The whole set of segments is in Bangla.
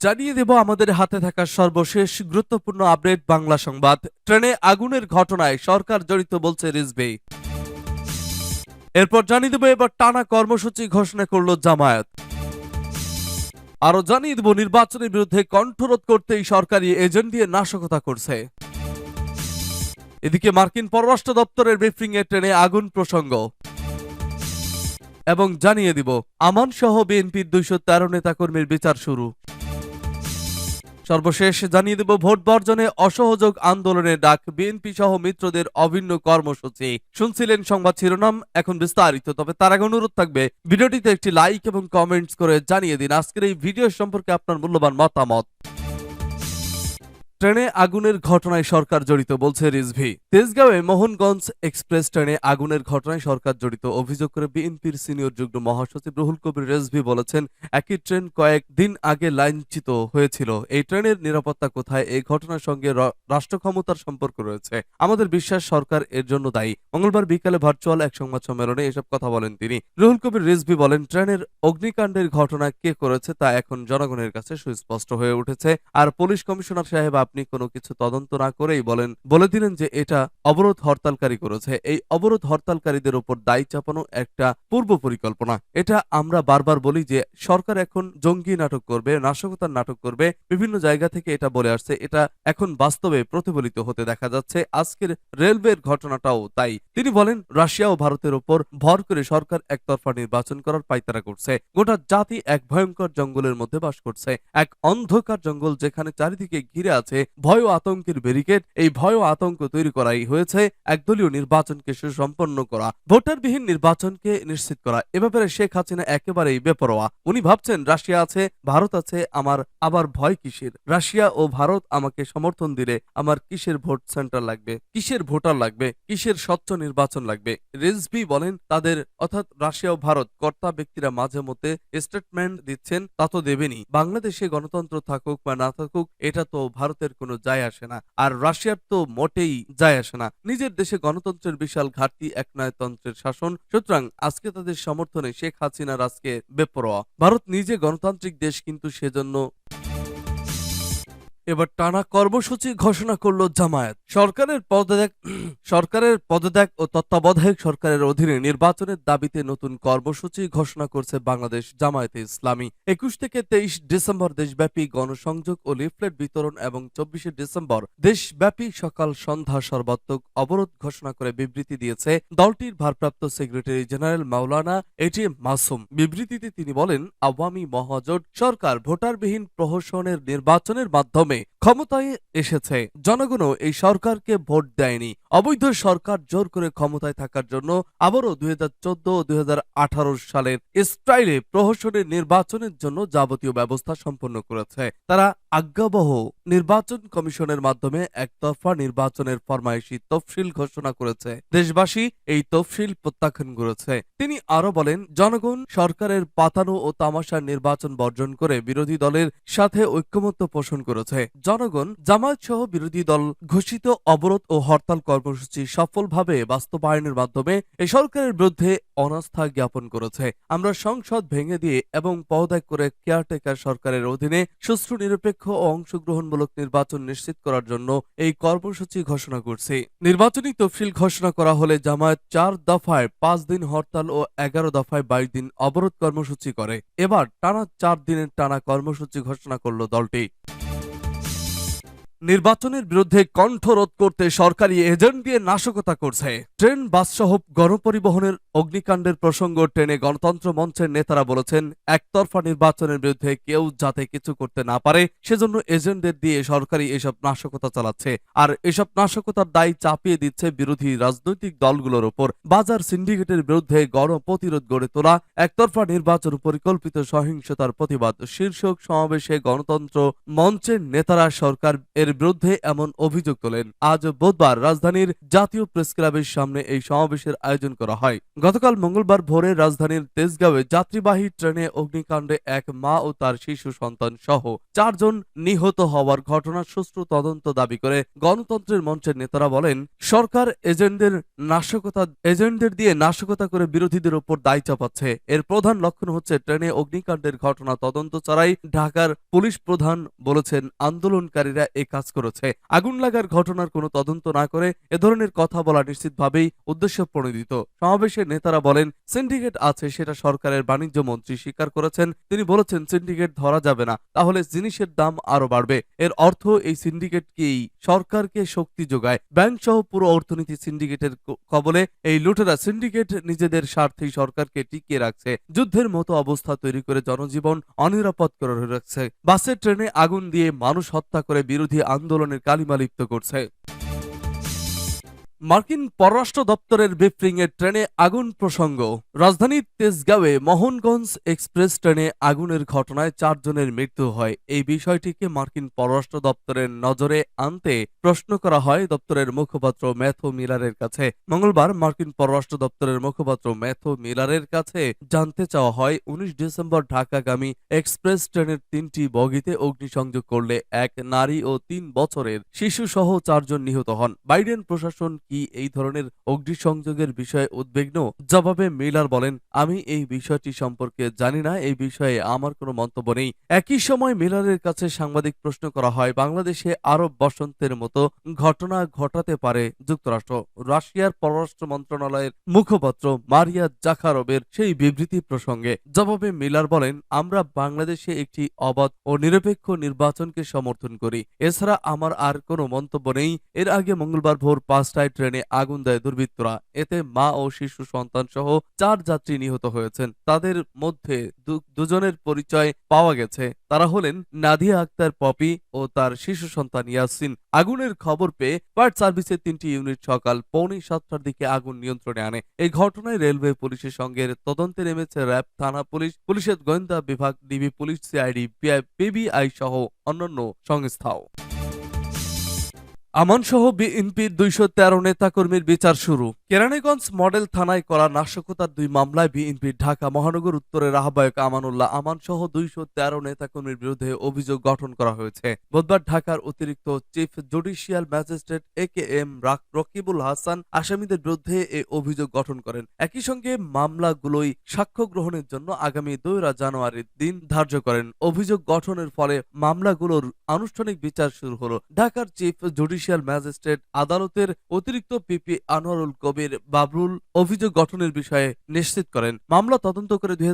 জানিয়ে দেব আমাদের হাতে থাকা সর্বশেষ গুরুত্বপূর্ণ আপডেট বাংলা সংবাদ। ট্রেনে আগুনের ঘটনায় সরকার জড়িত বলছে রিজভি। এরপর জানিয়ে দেব এবার টানা কর্মসূচি ঘোষণা করল জামায়াত। আরও জানিয়ে দেব, নির্বাচনের বিরুদ্ধে কণ্ঠরোধ করতেই সরকারি এজেন্ট দিয়ে নাশকতা করছে। এদিকে মার্কিন পররাষ্ট্র দপ্তরের ব্রিফিং এ ট্রেনে আগুন প্রসঙ্গ। এবং জানিয়ে দিব আমান সহ বিএনপির দুইশো তেরো নেতাকর্মীর বিচার শুরু। সর্বশেষ জানিয়ে দেব, ভোট বর্জনে অসহযোগ আন্দোলনের ডাক বিএনপি সহ মিত্রদের অভিন্ন কর্মসূচি। শুনছিলেন সংবাদ শিরোনাম, এখন বিস্তারিত। তবে তার আগে অনুরোধ থাকবে, ভিডিওটিতে একটি লাইক এবং কমেন্টস করে জানিয়ে দিন। আজকের এই ভিডিও সম্পর্কে আপনার মূল্যবান মতামত। ট্রেনে আগুনের ঘটনায় সরকার জড়িত বলছে রিজভি। তেজগাঁওয়ে মোহনগঞ্জ এক্সপ্রেস ট্রেনে আগুনের ঘটনায় সরকার জড়িত অভিযোগ করে বিএনপির সিনিয়র যুগ্ম মহাসচিব রুহুল কবির রেজভি বলেছেন, একই ট্রেন কয়েক দিন আগে লাইনচ্যুত হয়েছিল। এই ট্রেনের নিরাপত্তা কোথায়? এই ঘটনার সঙ্গে রাষ্ট্র ক্ষমতার সম্পর্ক রয়েছে। আমাদের বিশ্বাস, সরকার এর জন্য দায়ী। মঙ্গলবার বিকালে ভার্চুয়াল এক সংবাদ সম্মেলনে এসব কথা বলেন তিনি। রুহুল কবির রিজভি বলেন, ট্রেনের অগ্নিকাণ্ডের ঘটনা কে করেছে তা এখন জনগণের কাছে সুস্পষ্ট হয়ে উঠেছে। আর পুলিশ কমিশনার সাহেব আপনি কোনো কিছু তদন্ত না করেই বলেন, বলে দিলেন যে এটা অবরোধ হরতালকারী করেছে। এই অবরোধ হরতালকারীদের উপর দায়ী চাপানো একটা পূর্ব পরিকল্পনা। এটা আমরা বারবার বলি যে সরকার এখন জঙ্গি নাটক করবে, নাশকতার নাটক করবে, বিভিন্ন জায়গা থেকে এটা বলে আসছে। এটা এখন বাস্তবে প্রতিফলিত হতে দেখা যাচ্ছে। আজকের রেলওয়ের ঘটনাটাও তাই। তিনি বলেন, রাশিয়া ও ভারতের উপর ভর করে সরকার একতরফা নির্বাচন করার পাইতারা করছে। গোটা জাতি এক ভয়ঙ্কর জঙ্গলের মধ্যে বাস করছে। এক অন্ধকার জঙ্গল যেখানে চারিদিকে ঘিরে আছে ভয় ও আতঙ্কের ব্যারিকেড এই ভয় ও আতঙ্ক তৈরি করাই হয়েছে একদলীয় নির্বাচনকে সুসম্পন্ন করা, ভোটারবিহীন নির্বাচনকে নিশ্চিত করা। এ ব্যাপারে শেখ হাসিনা একেবারেই বেপরোয়া। উনি ভাবছেন, রাশিয়া আছে, ভারত আছে, আমার আবার ভয় কিসের? রাশিয়া ও ভারত আমাকে সমর্থন দিলে আমার কিসের ভোট সেন্টার লাগবে? কিসের ভোটার লাগবে? কিসের স্বচ্ছ নির্বাচন লাগবে? রেজবি বলেন, তাদের, অর্থাৎ রাশিয়া ও ভারত, কর্তা ব্যক্তিরা মাঝে মধ্যে স্টেটমেন্ট দিচ্ছেন, তা তো দেবেনি বাংলাদেশে গণতন্ত্র থাকুক বা না থাকুক, এটা তো ভারতের কোনো যায় আসে না। আর রাশিয়ার তো মোটেই যায় আসে না। নিজের দেশে গণতন্ত্রের বিশাল ঘাটতি এক তন্ত্রের শাসন। সুতরাং আজকে তাদের সমর্থনে শেখ হাসিনার আজকে বেপরোয়া। ভারত নিজে গণতান্ত্রিক দেশ, কিন্তু সেজন্য এবার টানা কর্মসূচি ঘোষণা করল জামায়াত। সরকারের পদত্যাগ সরকারের পদত্যাগ ও তত্ত্বাবধায়ক সরকারের অধীনে নির্বাচনের দাবিতে নতুন কর্মসূচি ঘোষণা করছে বাংলাদেশ জামায়াতে ইসলামী। একুশ থেকে তেইশ ডিসেম্বর দেশব্যাপী গণসংযোগ ও লিফলেট বিতরণ এবং চব্বিশে ডিসেম্বর দেশব্যাপী সকাল সন্ধ্যা সর্বাত্মক অবরোধ ঘোষণা করে বিবৃতি দিয়েছে দলটির ভারপ্রাপ্ত সেক্রেটারি জেনারেল মাওলানা এটি মাসুম। বিবৃতিতে তিনি বলেন, আওয়ামী মহাজোট সরকার ভোটারবিহীন প্রহসনের নির্বাচনের মাধ্যমে ক্ষমতায় এসেছে। জনগণও এই সরকারকে ভোট দেয়নি। অবৈধ সরকার জোর করে ক্ষমতায় থাকার জন্য আবারও দুই হাজার চোদ্দ ও দুই হাজার আঠারো সালের প্রহসনের নির্বাচনের জন্য যাবতীয় ব্যবস্থা সম্পন্ন করেছে। তারা আজ্ঞাবহ নির্বাচন কমিশনের মাধ্যমে একতরফা নির্বাচনের ফরমাইশি তফসিল ঘোষণা করেছে। দেশবাসী এই তফসিল প্রত্যাখ্যান করেছে। তিনি আরও বলেন, জনগণ সরকারের পাতানো ও তামাশার নির্বাচন বর্জন করে বিরোধী দলের সাথে ঐক্যমত্য পোষণ করেছে। জনগণ জামায়াত সহ বিরোধী দল ঘোষিত অবরোধ ও হরতাল কর্মসূচি সফলভাবে বাস্তবায়নের মাধ্যমে এই সরকারের বিরুদ্ধে অনাস্থা জ্ঞাপন করেছে। আমরা সংসদ ভেঙে দিয়ে এবং পদত্যাগ করে কেয়ারটেকার সরকারের অধীনে সুষ্ঠু, নিরপেক্ষ ও অংশগ্রহণমূলক নির্বাচন নিশ্চিত করার জন্য এই কর্মসূচি ঘোষণা করছি। নির্বাচনী তফসিল ঘোষণা করা হলে জামায়াত চার দফায় পাঁচ দিন হরতাল ও এগারো দফায় বাইশ দিন অবরোধ কর্মসূচি করে। এবার টানা চার দিনের টানা কর্মসূচি ঘোষণা করল দলটি। নির্বাচনের বিরুদ্ধে কণ্ঠরোধ করতে সরকারি এজেন্ট দিয়ে নাশকতা করছে। ট্রেন, বাসসহ গণপরিবহনের অগ্নিকাণ্ডের প্রসঙ্গ ট্রেনে গণতন্ত্র মঞ্চের নেতারা বলেছেন, একতরফা নির্বাচনের বিরুদ্ধে কেউ যাতে কিছু করতে না পারে, সেজন্য এজেন্টদের দিয়ে সরকারি এসব নাশকতা চালাচ্ছে। আর এসব নাশকতার দায় চাপিয়ে দিচ্ছে বিরোধী রাজনৈতিক দলগুলোর ওপর। বাজার সিন্ডিকেটের বিরুদ্ধে গণপ্রতিরোধ গড়ে তোলা, একতরফা নির্বাচন পরিকল্পিত সহিংসতার প্রতিবাদ। শীর্ষক সমাবেশে গণতন্ত্র মঞ্চের নেতারা সরকার এর এর বিরুদ্ধে এমন অভিযোগ তোলেন। আজ বুধবার রাজধানীর জাতীয় প্রেস ক্লাবের সামনে এই সমাবেশের আয়োজন করা হয়। গতকাল মঙ্গলবার ভোরে রাজধানীর তেজগাঁওয়ে যাত্রীবাহী ট্রেনে অগ্নিকাণ্ডে এক মা ও তার শিশু সন্তান সহ চারজন নিহত হওয়ার ঘটনার সুষ্ঠু তদন্ত দাবি করে গণতন্ত্রের মঞ্চের নেতারা বলেন, সরকার এজেন্টদের নাশকতা, এজেন্টদের দিয়ে নাশকতা করে বিরোধীদের উপর দায় চাপাচ্ছে। এর প্রধান লক্ষণ হচ্ছে ট্রেনে অগ্নিকাণ্ডের ঘটনা তদন্ত ছাড়াই ঢাকার পুলিশ প্রধান বলেছেন, আন্দোলনকারীরা এ কাজ করেছে। আগুন লাগার ঘটনার কোনো তদন্ত না করে এ ধরনের কথা বলা নিশ্চিতভাবেই উদ্দেশ্য প্রণোদিত। সমাবেশে নেতারা বলেন, সিন্ডিকেট আছে, সেটা সরকারের বাণিজ্য মন্ত্রী স্বীকার করেছেন। তিনি বলেছেন, সিন্ডিকেট ধরা যাবে না। তাহলে জিনিসের দাম আরও বাড়বে। এর অর্থ এই সিন্ডিকেটকেই সরকারকে শক্তি যোগায়। ব্যাংক সহ পুরো অর্থনীতি সিন্ডিকেটের কবলে। এই লুটেরা সিন্ডিকেট নিজেদের স্বার্থেই সরকারকে টিকিয়ে রাখছে। যুদ্ধের মতো অবস্থা তৈরি করে জনজীবন অনিরাপদ করে রাখছে। বাসে, ট্রেনে আগুন দিয়ে মানুষ হত্যা করে বিরোধী আন্দোলনের কালিমা লিপ্ত করছে। মার্কিন পররাষ্ট্র দপ্তরের এ ট্রেনে আগুন প্রসঙ্গ। রাজধানীর তেজগাঁওয়ে মোহনগঞ্জ এক্সপ্রেস ট্রেনে আগুনের ঘটনায় চারজনের মৃত্যু হয়। এই বিষয়টিকে মার্কিন পররাষ্ট্র দপ্তরের নজরে আনতে প্রশ্ন করা হয় দপ্তরের মুখপাত্র ম্যাথু মিলারের কাছে। মঙ্গলবার মার্কিন পররাষ্ট্র দপ্তরের মুখপাত্র ম্যাথু মিলারের কাছে জানতে চাওয়া হয়, উনিশ ডিসেম্বর ঢাকাগামী এক্সপ্রেস ট্রেনের তিনটি বগিতে অগ্নিসংযোগ করলে এক নারী ও তিন বছরের শিশু সহ চারজন নিহত হন। বাইডেন প্রশাসন কি এই ধরনের অগ্নিসংযোগের বিষয়ে উদ্বিগ্ন? জবাবে মিলার বলেন, আমি এই বিষয়টি সম্পর্কে জানি না, এই বিষয়ে আমার কোনো মন্তব্য নেই। একই সময় মিলারের কাছে সাংবাদিক প্রশ্ন করা হয়, বাংলাদেশে আরব বসন্তের মতো ঘটনা ঘটাতে পারে যুক্তরাষ্ট্র। রাশিয়ার পররাষ্ট্র মন্ত্রণালয়ের মুখপাত্র মারিয়া জাখারবের সেই বিবৃতি প্রসঙ্গে জবাবে মিলার বলেন, আমরা বাংলাদেশে একটি অবাধ ও নিরপেক্ষ নির্বাচনকে সমর্থন করি। এছাড়া আমার আর কোনো মন্তব্য নেই। এর আগে মঙ্গলবার ভোর পাঁচটায় ট্রেনে আগুন দেয় দুর্বৃত্তরা। এতে মা ও শিশু সন্তান সহ চার যাত্রী নিহত হয়েছেন। তাদের মধ্যে দুজনের পরিচয় পাওয়া গেছে। তারা হলেন নাদিয়া আক্তার পপি ও তার শিশু সন্তান ইয়াসিন। আগুনের খবর পেয়ে ফায়ার সার্ভিসের তিনটি ইউনিট সকাল পৌনে সাতটার দিকে আগুন নিয়ন্ত্রণে আনে। এই ঘটনায় রেলওয়ে পুলিশের সঙ্গে তদন্তে নেমেছে র্যাব, থানা পুলিশ, পুলিশের গোয়েন্দা বিভাগ, ডিবি পুলিশ, সিআইডি পিবিআই সহ অন্যান্য সংস্থাও। আমান সহ বিএনপির দুইশো তেরো নেতাকর্মীর বিচার শুরু। কেরানীগঞ্জ মডেল থানায় করা নাশকতার দুই মামলায় বিএনপির ঢাকা মহানগর উত্তরের আহ্বায়ক আমানুল্লাহ আমান সহ দুইশো তেরো নেতাকর্মীর বিরুদ্ধে অভিযোগ গঠন করা হয়েছে। বুধবার ঢাকার অতিরিক্ত chief judicial magistrate A K M Rakibul Hasan আসামিদের বিরুদ্ধে এ অভিযোগ গঠন করেন। একই সঙ্গে মামলাগুলোই সাক্ষ্য গ্রহণের জন্য আগামী দুইরা জানুয়ারির দিন ধার্য করেন। অভিযোগ গঠনের ফলে মামলাগুলোর আনুষ্ঠানিক বিচার শুরু হলো। ঢাকার চিফ জুডিশিয়াল ম্যাজিস্ট্রেট আদালতের অতিরিক্ত পিপি আনোয়ারুল কবির বাবরুল অভিযোগ গঠনের বিষয়ে নিশ্চিত করেন। মামলা তদন্ত করে দুই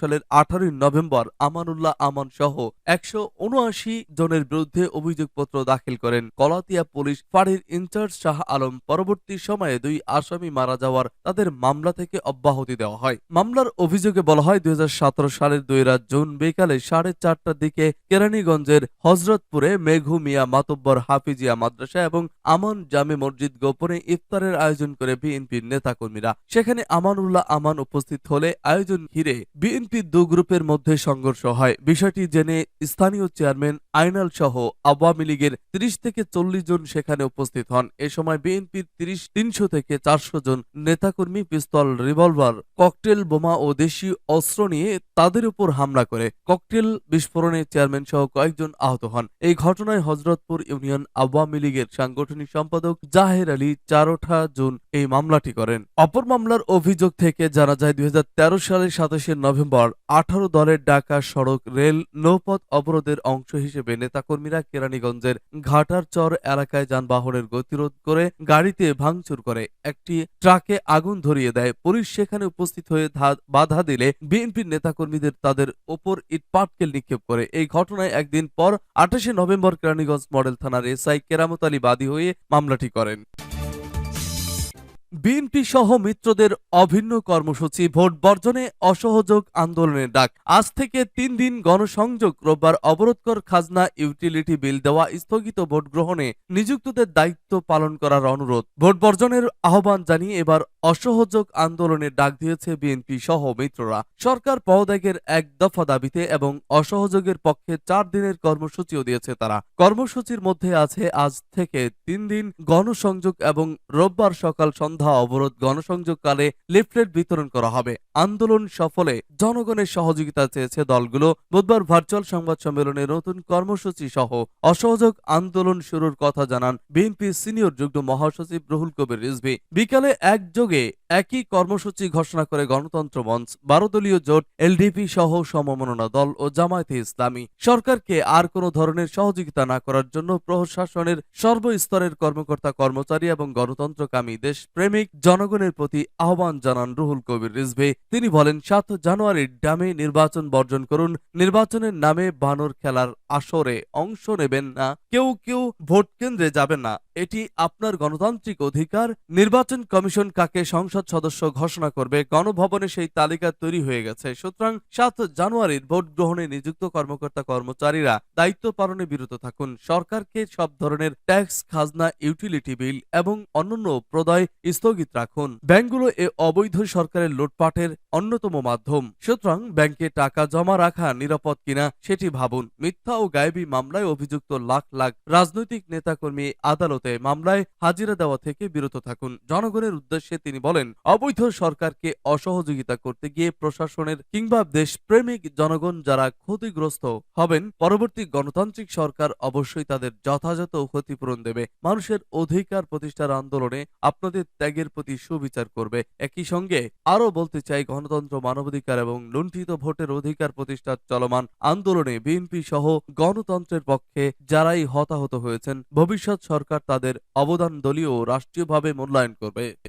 সালের আঠারোই নভেম্বর আমানুল্লাহ আমান সহ একশো উনআশি জনের বিরুদ্ধে অভিযোগপত্র দাখিল করেন। কলাতিয়া পুলিশ ফাঁড়ির ইনচার্জ শাহ আলম পরবর্তী সময়ে দুই আসামি মারা যাওয়ার তাদের মামলা থেকে অব্যাহতি দেওয়া হয়। মামলার অভিযোগে বলা হয়, দুই হাজার সতেরো সালের দুই রাত জুন বিকালে সাড়ে চারটার দিকে কেরানীগঞ্জের হজরতপুরে মেঘু মিয়া মাতব্বর হাফিজিয়া মাদ্রাসা এবং আমান জামে মসজিদ গোপনে ইফতারের আয়োজন করে বিএনপির নেতাকর্মীরা। সেখানে আমানুল্লাহ আমান উপস্থিত হলে আয়োজন ঘিরে বিএনপির দু গ্রুপের মধ্যে সংঘর্ষ হয়। বিষয়টি জেনে স্থানীয় চেয়ারম্যান আইনাল সহ আওয়ামী লীগের তিরিশ থেকে চল্লিশ জন সেখানে উপস্থিত হন। এ সময় বিএনপির তিরিশ, তিনশো থেকে চারশো জন নেতাকর্মী পিস্তল, রিভলভার, ককটেল, বোমা ও দেশি অস্ত্র নিয়ে তাদের উপর হামলা করে। ককটেল বিস্ফোরণে চেয়ারম্যান সহ কয়েকজন আহত হন। এই ঘটনায় হজরতপুর ইউনিয়ন আওয়ামী লীগের সাংগঠনিক সম্পাদক জাহের আলী চারোঠা জুন এই মামলাটি করেন। অপর মামলার অভিযোগ থেকে জানা যায়, দুই সালের সাতাশে নভেম্বর আঠারো দলের ডাকা সড়ক রেল নৌপথ অবরোধের অংশ হিসেবে নেতাকর্মীরা কেরানীগঞ্জের ঘাটার চর এলাকায় যানবাহনের গতিরোধ করে গাড়িতে ভাঙচুর করে একটি ট্রাকে আগুন ধরিয়ে দেয়। পুলিশ সেখানে উপস্থিত হয়ে বাধা দিলে বিএনপির নেতাকর্মীদের তাদের ওপর ইটপাটকেল নিক্ষেপ করে। এই ঘটনায় একদিন পর আঠাশে নভেম্বর কেরানীগঞ্জ মডেল থানার এসআই কেরামত আলী বাদী হয়ে মামলাটি করেন। বিএনপি সহ মিত্রদের অভিন্ন কর্মসূচি, ভোট বর্জনে অসহযোগ আন্দোলনের ডাক। আজ থেকে তিন দিন গণসংযোগ, রোববার অবরোধকর খাজনা, ইউটিলিটি বিল দেওয়া, স্থগিত ভোট গ্রহণে নিযুক্তদের দায়িত্ব পালন করার অনুরোধ। ভোট বর্জনের আহ্বান জানিয়ে এবার অসহযোগ আন্দোলনের ডাক দিয়েছে বিএনপি সহ মিত্ররা। সরকার পদত্যাগের এক দফা দাবিতে এবং অসহযোগের পক্ষে চার দিনের কর্মসূচিও দিয়েছে তারা। কর্মসূচির মধ্যে আছে আজ থেকে তিন দিন গণসংযোগ এবং রোববার সকাল সন্ধ্যা অবরোধ গণসংযোগকালে লিফলেট বিতরণ করা হবে। আন্দোলন সফলে জনগণের সহযোগিতা চেয়েছে দলগুলো। বুধবার ভার্চুয়াল সংবাদ সম্মেলনে নতুন কর্মসূচি সহ অসহযোগ আন্দোলন শুরুর কথা জানান বিএনপি সিনিয়র যুগ্ম মহাসচিব রুহুল কবির রিজভী। বিকালে একযোগে একই কর্মসূচি ঘোষণা করে গণতন্ত্র মঞ্চ বারো দলীয় জোট, এলডিপি সহ সমমননা দল ও জামায়াতে ইসলামী। সরকারকে আর কোনো ধরনের সহযোগিতা না করার জন্য প্রশাসনের সর্বস্তরের কর্মকর্তা কর্মচারী এবং গণতন্ত্রকামী দেশপ্রেমিক জনগণের প্রতি আহ্বান জানান রুহুল কবির রিজভে। তিনি বলেন, সাত জানুয়ারির ডামে নির্বাচন বর্জন করুন। নির্বাচনের নামে বানর খেলার আসরে অংশ নেবেন না। কেউ কেউ ভোট কেন্দ্রে যাবেন না। এটি আপনার গণতান্ত্রিক অধিকার, নির্বাচন কমিশন কাকে সংসদ সদস্য ঘোষণা করবে, গণভবনে সেই তালিকা তৈরি হয়ে গেছে। সুতরাং সাত জানুয়ারির ভোট গ্রহণে নিযুক্ত কর্মকর্তা কর্মচারীরা দায়িত্ব পালনে বিরত থাকুন। সরকারকে সব ধরনের ট্যাক্স, খাজনা, ইউটিলিটি বিল এবং অন্যান্য প্রদায় স্থগিত রাখুন। ব্যাংকগুলো এ অবৈধ সরকারের লুটপাটের অন্যতম মাধ্যম। সুতরাং ব্যাংকে টাকা জমা রাখা নিরাপদ কিনা সেটি ভাবুন। মিথ্যা ও গায়েবী মামলায় অভিযুক্ত লাখ লাখ রাজনৈতিক নেতাকর্মী আদালতে মামলায় হাজিরা দেওয়া থেকে বিরত থাকুন। জনগণের উদ্দেশ্যে তিনি বলেন, অবৈধ সরকারকে অসহযোগিতা করতে গিয়ে প্রশাসনের কিংবা দেশপ্রেমিক জনগণ যারা ক্ষতিগ্রস্ত হবেন, পরবর্তী গণতান্ত্রিক সরকার অবশ্যই তাদের যথাযথ ক্ষতিপূরণ দেবে। মানুষের অধিকার প্রতিষ্ঠার আন্দোলনে আপনাদের ত্যাগের প্রতি সুবিচার করবে। একই সঙ্গে আরও বলতে চাই, গণতন্ত্র, মানবাধিকার এবং লুণ্ঠিত ভোটের অধিকার প্রতিষ্ঠার চলমান আন্দোলনে বিএনপি সহ গণতন্ত্রের পক্ষে যারাই হতাহত হয়েছেন, ভবিষ্যৎ সরকার তাদের অবদান দলীয় রাষ্ট্রীয়ভাবে মূল্যায়ন করবে।